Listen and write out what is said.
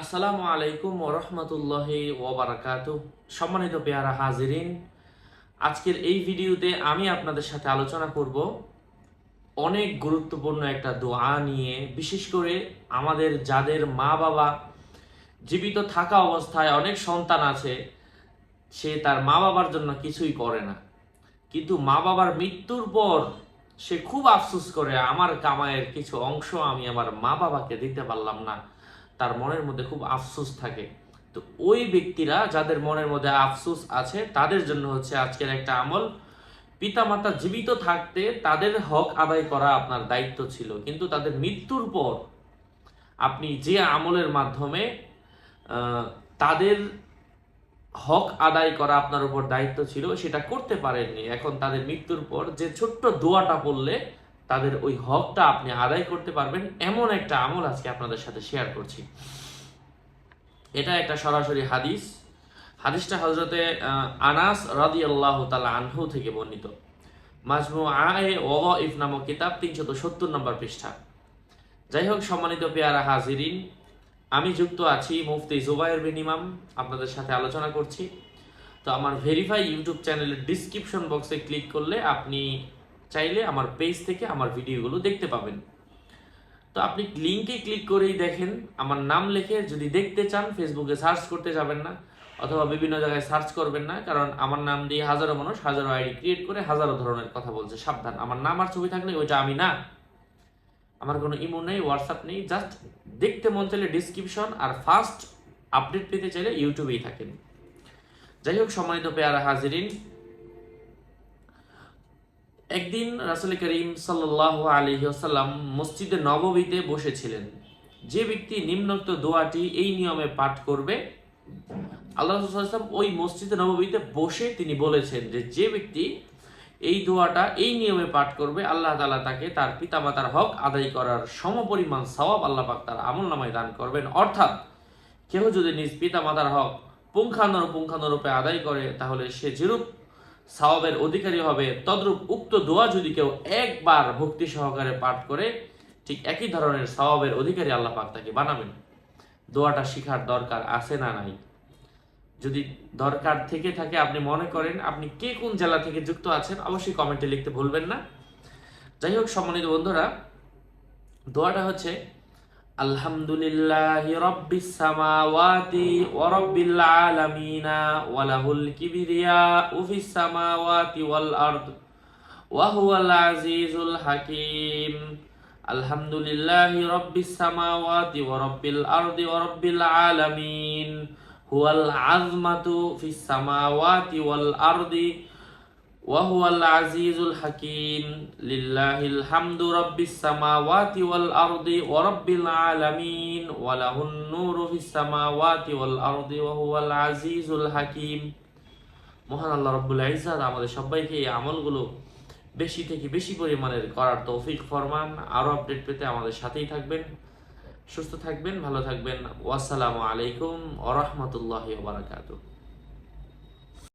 আসসালামু আলাইকুম ওরহমতুল্লাহ ওবরাকাত সম্মানিত পেয়ারা হাজিরিন, আজকের এই ভিডিওতে আমি আপনাদের সাথে আলোচনা করব অনেক গুরুত্বপূর্ণ একটা দোয়া নিয়ে, বিশেষ করে আমাদের যাদের মা বাবা জীবিত থাকা অবস্থায় অনেক সন্তান আছে, সে তার মা বাবার জন্য কিছুই করে না। কিন্তু মা বাবার মৃত্যুর পর সে খুব আফসোস করে, আমার কামাইয়ের কিছু অংশ আমি আমার মা বাবাকে দিতে পারলাম না। তার মনের মধ্যে খুব আফসোস থাকে। তো ওই ব্যক্তিরা যাদের মনের মধ্যে আফসোস আছে, তাদের জন্য হচ্ছে আজকের একটা আমল। পিতামাতা জীবিত থাকতে তাদের হক আদায় করা আপনার দায়িত্ব ছিল। কিন্তু তাদের মৃত্যুর পর আপনি যে আমলের মাধ্যমে তাদের হক আদায় করা আপনার উপর দায়িত্ব ছিল, সেটা করতে পারেননি। এখন তাদের মৃত্যুর পর যে ছোট্ট দোয়াটা পড়লে তাদের ওই হকটা আপনি আদায় করতে পারবেন। এমন একটা আমল আজকে আপনাদের সাথে শেয়ার করছি। এটা একটা সরাসরি হাদিস। হাদিসটা হজরতে আনাস রাদি আল্লাহ তালা আনহু থেকে বর্ণিত। মাজমু আয়ে ওয়াইফ নামক কিতাব তিনশত সত্তর নম্বর পৃষ্ঠা। যাই হোক, সম্মানিত পেয়ারা হাজিরিন, আমি যুক্ত আছি মুফতি জুবাইর বিন ইমাম, আপনাদের সাথে আলোচনা করছি। তো আমার ভেরিফাই ইউটিউব চ্যানেলের ডিসক্রিপশন বক্সে ক্লিক করলে আপনি চাইলে আমার পেজ থেকে আমার ভিডিওগুলো দেখতে পাবেন। তো আপনি লিঙ্কে ক্লিক করেই দেখেন, আমার নাম লিখে যদি দেখতে চান ফেসবুকে সার্চ করতে যাবেন না, অথবা বিভিন্ন জায়গায় সার্চ করবেন না, কারণ আমার নাম দিয়ে হাজারো মানুষ হাজারো আইডি ক্রিয়েট করে হাজারো ধরনের কথা বলছে, সাবধান। আমার নাম আর ছবি থাকলে ওইটা আমি না। আমার কোনো ইমো নেই হোয়াটসঅ্যাপ নেই জাস্ট দেখতে মন চাইলে ডিসক্রিপশন আর ফার্স্ট আপডেট পেতে চাইলে ইউটিউবেই থাকেন। যাই হোক, সম্মানিত পেয়ারা হাজিরিন একদিন রাসুল করিম সাল্লাহ আলহিহাসাল্লাম মসজিদে নববীতে বসেছিলেন। যে ব্যক্তি নিম্নোক্ত দোয়াটি এই নিয়মে পাঠ করবে, আল্লাহ রসুলাম ওই মসজিদে নববীতে বসে তিনি বলেছেন যে যে ব্যক্তি এই দোয়াটা এই নিয়মে পাঠ করবে, আল্লাহ তালা তাকে তার পিতামাতার হক আদায় করার সমপরিমাণ সওয়াব আল্লাহ পাক তার আমল নামায় দান করবেন। অর্থাৎ কেউ যদি নিজ পিতামাতার হক পুঙ্খানুর পুঙ্খানুরূপে আদায় করে, তাহলে সে যেরূপ সাওয়াবের অধিকারী হবে, তদ্রূপ উক্ত দোয়া যদি কেউ একবার ভক্তি সহকারে পাঠ করে, ঠিক একই ধরনের সওয়াবের অধিকারী আল্লাহ পাক তাকে বানাবেন। দোয়াটা শিখার দরকার আছে না নাই? যদি দরকার থেকে থাকে, আপনি মনে করেন আপনি কে কোন জেলা থেকে যুক্ত আছেন, অবশ্যই কমেন্টে লিখতে ভুলবেন না। যাই হোক, সম্মানিত বন্ধুরা, দোয়াটা হচ্ছে আলহামদুলিল্লাহি রব্বিস সামাওয়াতি ওয়া রব্বিল আলামিনা ওয়া লাহুল কিবরিয়াউ ফিস সামাওয়াতি ওয়াল আরদ ওয়া হুয়াল আজিজুল হাকীম। আলহামদুলিল্লাহি রব্বিস সামাওয়াতি ওয়া রব্বিল আরদি ওয়া রব্বিল আলামিন। হুয়াল আযমাতু ফিস সামাওয়াতি ওয়াল আরদি وهو العزيز الحكيم لله الحمد رب السماوات والأرض ورب العالمين وله النور في السماوات والأرض وهو العزيز الحكيم মহান আল্লাহ রব্বুল ইজ্জাত আমাদের সবাইকে এই আমলগুলো বেশি থেকে বেশি পরিমাণের করার তৌফিক ফরমান আরও আপডেট পেতে আমাদের সাথেই থাকবেন সুস্থ থাকবেন ভালো থাকবেন ওয়াসসালামু আলাইকুম ওরহমতুল্লাহ বারাকাতুহ